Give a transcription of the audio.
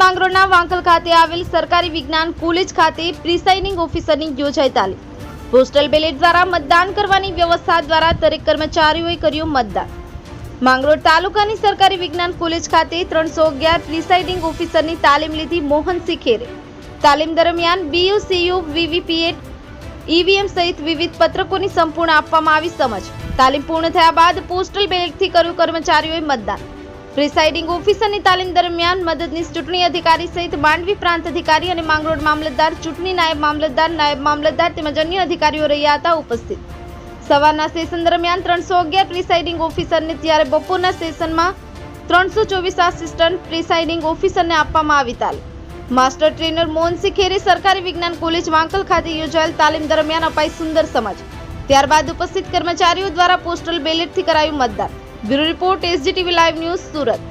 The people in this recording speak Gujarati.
માંગરોળના વાંકલ ખાતે આવેલ સરકારી વિજ્ઞાન કોલેજ ખાતે પ્રિસાઇડિંગ ઓફિસરની યોજાઈ તાલીમ. પોસ્ટલ બેલેટ દ્વારા મતદાન કરવાની વ્યવસ્થા દ્વારા દરેક કર્મચારીઓએ કર્યું મતદાન. માંગરોળ તાલુકાની સરકારી વિજ્ઞાન કોલેજ ખાતે ત્રણસો અગિયાર પ્રિસાઇડિંગ ઓફિસરની તાલીમ લીધી મોહનસિંહ ખેરે તાલીમ દરમિયાન બીયુ, સીયુ વીવીપીએટ ઈવીએમ સહિત વિવિધ પત્રકોની સંપૂર્ણ આપવામાં આવી સમજ. તાલીમ પૂર્ણ થયા બાદ પોસ્ટલ બેલેટથી કર્યું કર્મચારીઓએ મતદાન. પ્રિસાઇડિંગ ઓફિસરની તાલીમ દરમિયાન મદદનીશ ચૂંટણી અધિકારી સહિત માંડવી પ્રાંત અધિકારી અને માંગરોળ મામલતદાર, ચૂંટણી નાયબ મામલતદાર નાયબ મામલતદાર તેમજ અન્ય અધિકારીઓ રહ્યા હતા ઉપસ્થિત. સવારના સેશન દરમિયાન ત્રણસો અગિયાર પ્રિસાઇડિંગ ઓફિસરને ત્યારે બપોરના સેશનમાં ત્રણસો ચોવીસ આસિસ્ટન્ટ પ્રિસાઇડિંગ ઓફિસરને આપવામાં આવી તાલીમ માસ્ટર ટ્રેનર મોહનસિંહ ખેરે સરકારી વિજ્ઞાન કોલેજ વાંકલ ખાતે યોજાયેલ તાલીમ દરમિયાન અપાઈ સુંદર સમજ. ત્યારબાદ ઉપસ્થિત કર્મચારીઓ દ્વારા પોસ્ટલ બેલેટથી કરાયું મતદાન. Bureau report SGTV live news Surat.